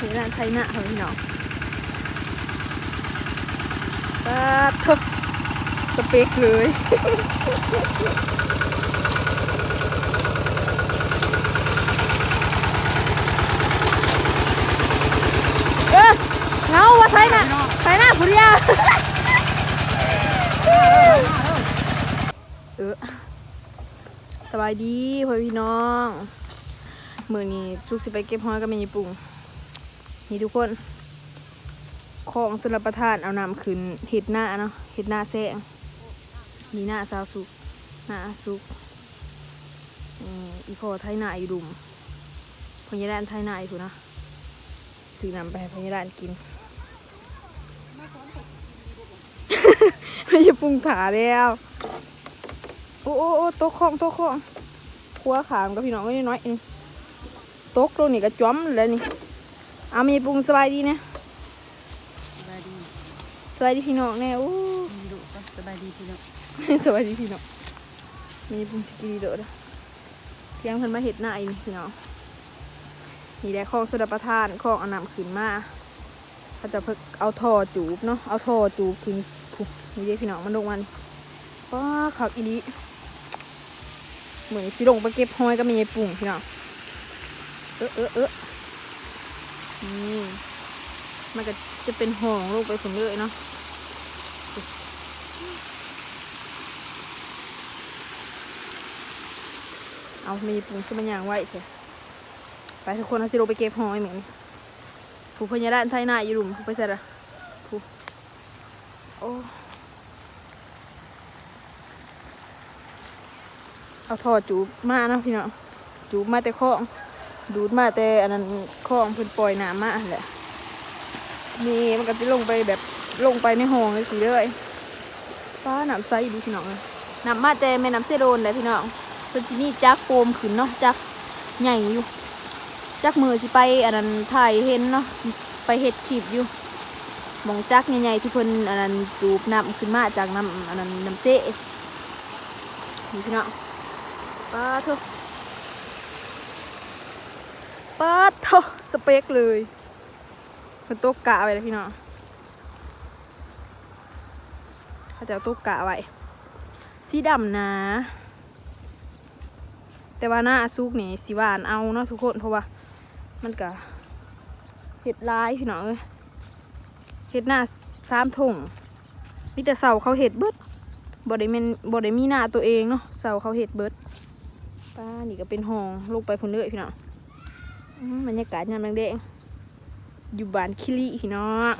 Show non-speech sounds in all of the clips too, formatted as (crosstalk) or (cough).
นี่ร้านไทยนะค่ะพี่น้องป้าบทุบสเปกเลยเออเงาว่าไทยนะไทยนะผู้เดียวเออสบายดีพ่อพี่น้อง มือนี้สุกสิไปเก็บหอยกับแม่ยายปุ่ง นี่ทุกคนของสลับประทานเอาน้ำขึ้นเห็ดหน้าเนาะเห็ดหน้าแซงนี่หน้าสาวสุกหน้าสุกอีพอไทยหน้าอยู่ดุมพญาแดนไทยหน้าอยู่นะซื้อนำไปพญาแดนกินไม่ใช่ปรุงขาแล้วโอ้โอ้โต๊ะของโต๊ะของครัวขามกับพี่น้องก็น้อยเองโต๊ะตรงนี้ก็จ้อมเลยนี่ เอามีปรุงสบายดีเนี่ยสบายดีสบายดีพี่น้องแน่โอ้มีดุก็สบายดีพี่น้องสบายดีพี่น้องมีปรุงสกีดีเด้อเด้อเพียงเพิ่นมาเห็ดหน้าอีนี่พี่น้องนี่แหละของสดประทานของเอาน้ำขึ้นมาเขาจะเพิ่งเอาท่อจูบเนาะเอาท่อจูบขึ้นพุนี่เด้พี่น้องมันลงมันป้าขับอีนี้เหมือนสิลงไปเก็บหอยก็มีไอ้ปุ่งพี่น้องเออเออเออ นี่ มันก็จะเป็นห่องลงไปถึงเลยเนาะเอามีปุ่งสมัญญางไว้เถอะไปทุกคนเอาสิโรไปเก็บหอยเหมือนผู้พญาด้านไทยหน้าอยู่หลุมผู้ไปใส่ละผู้โอ้เอาท่อจูบมานะพี่เน้องจูบมาแต่คลอง ดูดมาแต่อันนั้นคลองเพิ่นปล่อยน้ำมาแหละนี่มันก็จะลงไปแบบลงไปในห้องเลยสิเลยป้าน้ำใสดูพี่น้องเลยน้ำมาแต่แม่น้ำเซโดนเลยพี่น้องเพิ่นสิมีจักโฟมขึ้นเนาะจักใหญ่อยู่จักมือสิไปอันนั้นถ่ายเห็นเนาะไปเฮ็ดคลิปอยู่มองจักใหญ่ๆที่เพิ่นอันนั้นจูบน้ำขึ้นมาจากน้ำอันนั้นน้ำเจ๊พี่น้องป้าเถอะ ป้าเถอสเปคเลยเพิ่นตกกะไว้เลยพี่น้องเขาจะเอาตกกะไว้สีดำนะ แต่ว่าหน้าซุกนี่สิหวานเอาเนาะทุกคนเพราะว่า มันก็เห็ดลายพี่น้องเอ้ยเห็ดหน้าสามถุงมีแต่เสาเขาเห็ดเบิดบ่ได้แม่นบ่ได้มีหน้าตัวเองเนาะเสาเขาเห็ดเบิดป้านี่ก็เป็นห้องลงไปพุ่นเลยพี่น้อง บรรยากาศยามแดงๆอยู่บ้านคิริพี่น้อง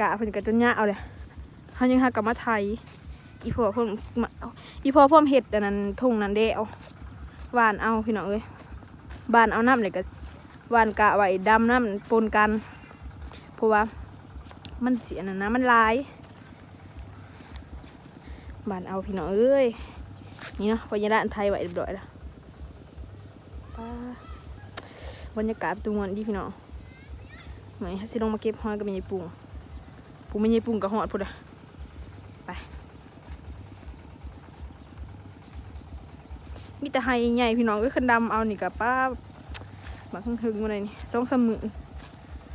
กะเพิ่นก็จนยะเอาเลยเฮายังหากลับมาไทย อีพ่อเพิ่มมาอีพ่อเพิ่มเห็ดอันนั้นทุ่งนั้นเด้เอาหวานเอาพี่น้องเอ้ยบานเอาน้ำเลยก็หวานกะไว้ดำน้ำปนกันเพราะว่ามันเสียนะนะมันลายบานเอาพี่น้องเอ้ยนี่เนาะพญานาคไทยไว้เรียบร้อยแล้ว บรรยากาศตัวมันดีพี่น้องเหมือนสิลงมาเก็บหอยกับม่ปุ่งปุ่งแม่ยายปุ่งกับหอดพุ่นอะมีแต่ไฮใหญ่พี่น้องก็ขึ้นดำเอานี่กับป้าบักหึงมาเลยนี่สองสามมือ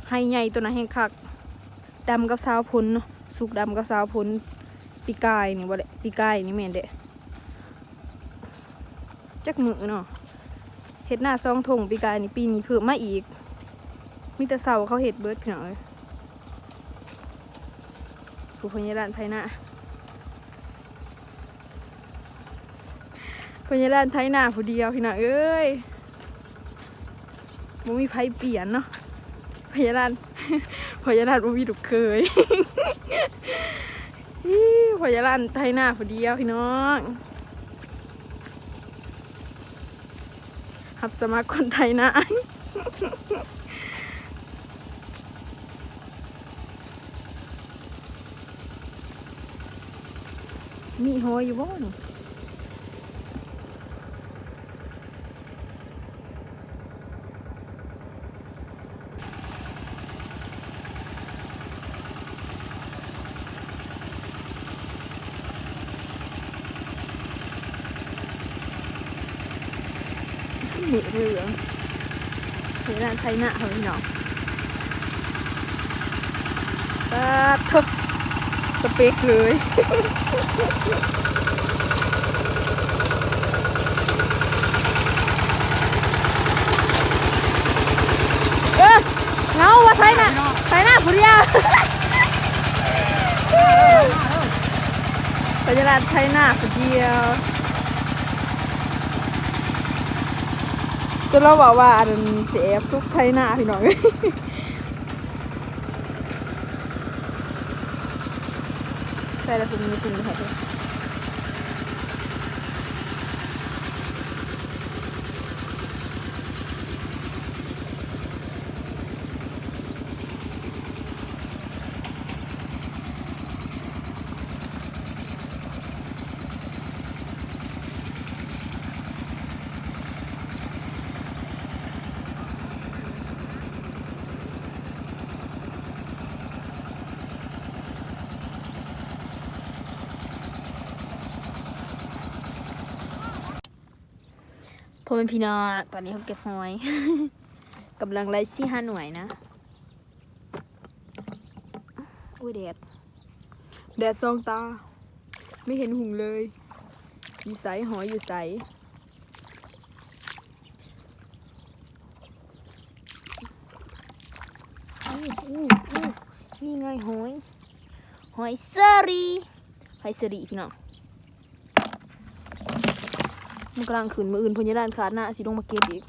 ไฮใหญ่ตัวนั้นแห้งคักดำกับสาวพุนเนาะสุกดำกับสาวพุนปีกายนี่บ่เดะปีกายนี่แม่นเดะจักมือเนาะ เห็ดหน้าซองทงปีกายนี่ปีนี้เพิ่มมาอีก มีแต่เสาเขาเห็ดเบิร์ดพี่น้องเลยผู้พญาลานไทยน้าพญาลานไทยนาผู้เดียวพี่น้องเอ้ยบ่มีไผเปลี่ยนเนาะพญาลานพญาลานบ่มีลูกเคยพญาลานไทยหน้าผู้เดียวพี่น้อง รับสมัครคนไทยน้สมีหอยอยู่บ่นี่ หนีเหลืองนี่ร้านไทยนะค่ะพี่น้องปัดทุกสเปกเลยเออเงาว่าไทยหนะไทยหนะผู้เดียวไปตลาดไทยหน้าคนเดียว จนเราบอกว่าอันเสียทุกไทยหน้าพี่น้องใช่แล้วคุณมีคุณไหมคะ อเป็นพี่น้องตอนนี้เขาเก็บหอยกำลังไล่ซี่ห้าหน่วยนะ อุ้ยแดด แดดซองตา ไม่เห็นหุงเลย อยู่ใสหอยอยู่ใสนี่ไงหอย หอยเซรีหอยเซรีพี่น้อง มันกำลังขืนมืออื่นพญาด้านขาดหน้าสิลงมาเก็บอีก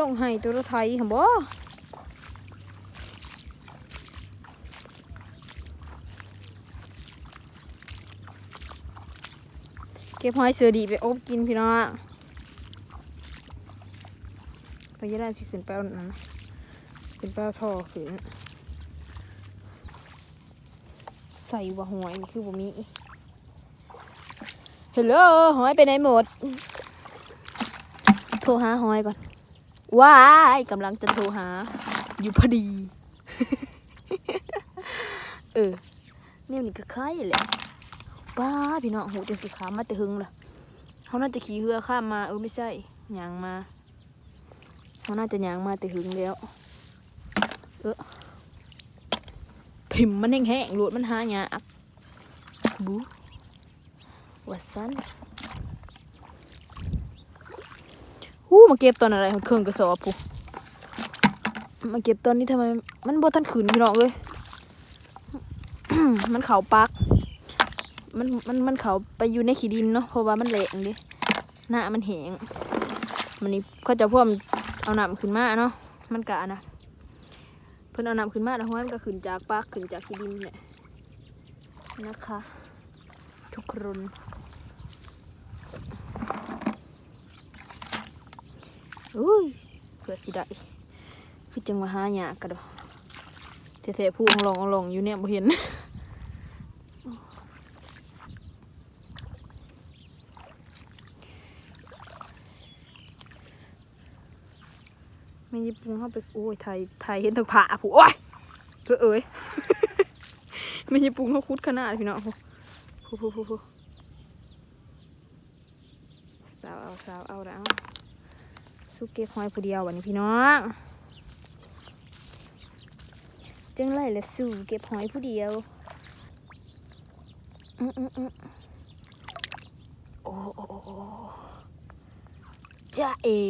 ลงให้ตัวไทยค่ะบ่เก็บหอยเสือดีไปอบกินพี่น้องพญาด้านสิขึ้นไปเอานั่นนะขึ้นไปเอาท่อขึ้น ใส่ว่าหอยนี่คือบ่มี ฮัลโหลหอยไปไหนหมด โทรหาหอยก่อน ว้ายกำลังจะโทรหา อยู่พอดี เออเนี่ยนี่ก็คล้ายแหละป้าพี่น้องหูจะสิขามาแต่หึงล่ะเขาน่าจะขี่เรือข้ามมาเออไม่ใช่หยางมาเขาน่าจะหยางมาแต่หึงแล้ว เออพิมมันแห้งๆหลวดมันหายากบู วัดสันหู้มาเก็บตอนอะไรเครื่องกระสอบผู้มาเก็บตอนนี้ทำไม มันบ่ทันขืนพี่น้องเลยมันเขาปัก มันมันมันเขาไปอยู่ในขี้ดินเนาะเพราะว่ามันแหลงดิหน้ามันแหงมันนี่เขาจะพ่วมเอาน้ำขึ้นมาเนาะมันกะนะเพิ่นเอาน้ำขึ้นมาแล้วห้อยมันก็ขึ้นจากปากขึ้นจากขี้ดินเนี่ยนะคะ ทุกคน อุ้ยเพื่อสิได้คือจังว่าหาหยากระดดแท้ๆผู้องลององลองอยู่เนี่ยบ่เห็นไม่ยิปุงเข้าไปโอ้ยไทยไทยเห็นทางผาผู้โอ้ยเธอเอ๋ยไม่ยิปุงเขาคุดขนาดพี่เน้องผู้ผู้ผู้ ก็บหอยผู้เดียววันนี้พี่น้องจังไรละสู่เก็บหอยผู้เดียวอืมอืมอือโอ้โอ้จ้าเอ๋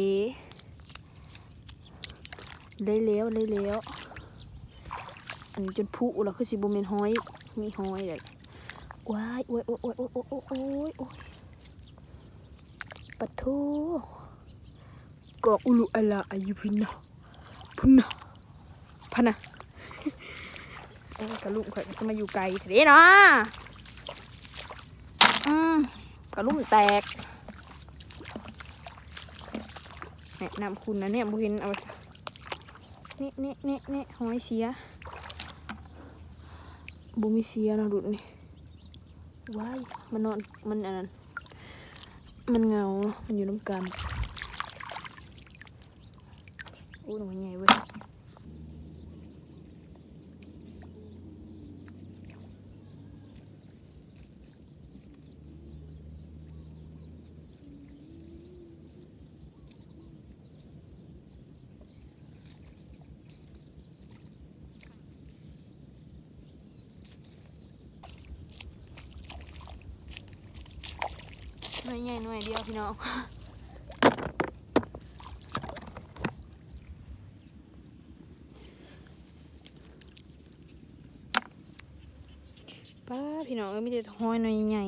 ได้แล้วได้แล้วอันจนพุแล้วคือสิบเมนหอยมีห้อยเลยว้ายโอ้ยโอ้ยโอ้ยโอ้ยโอ้ยโอ้ยปะทู กอกอุลุอะลาอายุพินนะพุนนะพนะกระลุมข่อยจะมาอยู่ไกลเด้เนาะอืมกระลุมแตกแนะนำคุณนะเนี่ยบุเห็นเอานี่เนี่เนี่เนี่หอยเสียบุมีเสียนะดุดนี่ว้ายมันนอนมันอันนั้นมันเงา มันอยู่น้ำกัน 우 너무 많이 알고 Nói nhảy nói điêu thì nó (laughs) พี่น้องป้าพี่น้องก็มีแต่ห้อยหน่อยใหญ่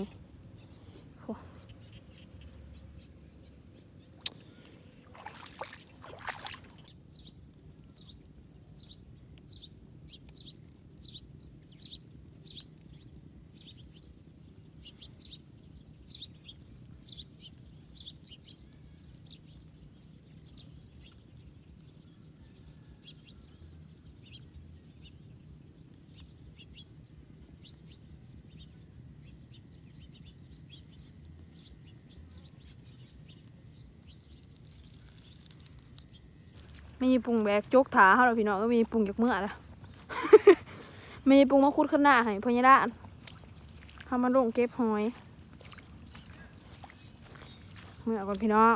ไม่มีปรุงแบกจกถาเขาหรอกพี่น้องก็มีปรุงจากเมื่อละไม่มีปรุงมาคุดขึ้นหน้าให้พญาดานทำมาลงเก็บหอย เมื่อก่อนพี่น้อง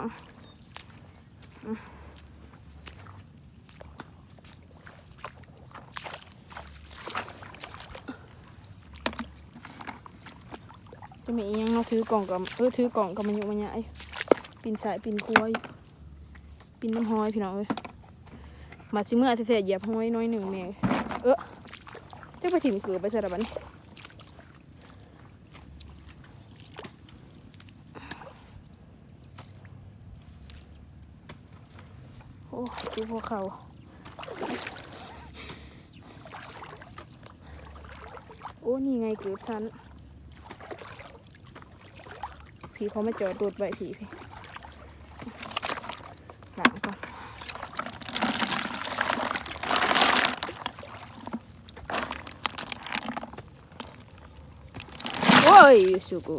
จะมียังเนาถือกล่องกับเออถือกล่องกับมันอยู่มันใหญ่ปินสายปินครัวยปินน้ำหอยพี่น้องเอ้ย มาชิเมื่อเทๆเหยียบห้อยน้อยหนึ่งแม่เออจะไปถิ่มเกลือไปใส่ระบัดนี้โอ้ดูพวกเขาโอ้ นี่ไงเกือบชั้นผีเขามาจอดรถไว้ผีพี่หลังก่อน โอ้ยสุกู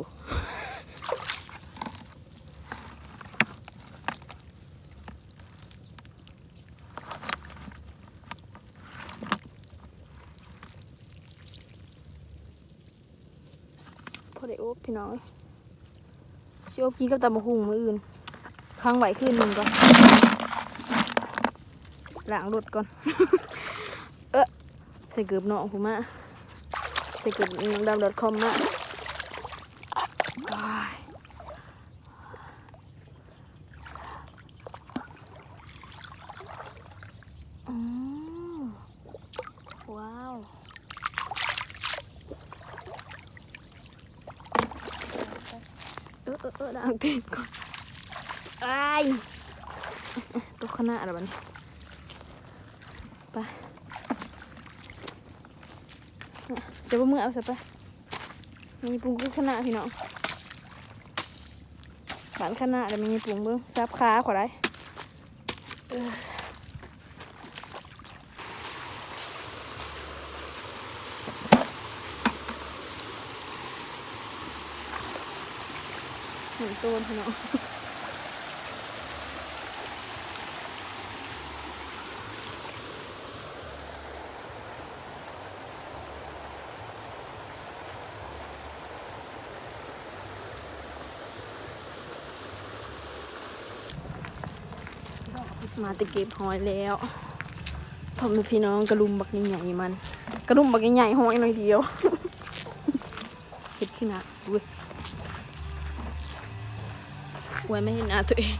พอได้โอบพี่น้องชิโอบกินกับตำบักหุ่งมืออื่นค้างไหวขึ้นหนึ่งก่อนล้างรถก่อน เออใส่เกือบหนองผมมาใส่เกือบน้ำดำดอทคอมมาอ้ายอืมว้าว เออเออเออล้างตีนก่อนไอ้ายตัวขางหนาดอะไรบ้างไปเนี่ยเดี๋ยวว่ามือเอาใส่ไปมีปุ่งคือขางหนาดพี่น้องหวานขางหนาดแล้วมีปุ่งเบิ้งซับขาขวาได้ ถึงตัวพี่น้องมาตะเก็บหอยแล้วพ่อแม่พี่น้องกระลุมบักใหญ่ๆมัน กระลุมบักใหญ่ๆหอยหน่อยเดียวเห็ดขึ้นอะอุ้ย วยไม่เห็นหน้าตัวเอง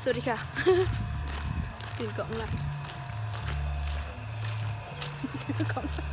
สวัสดีค่ะ ตื่นกล่องละกล่อง ะ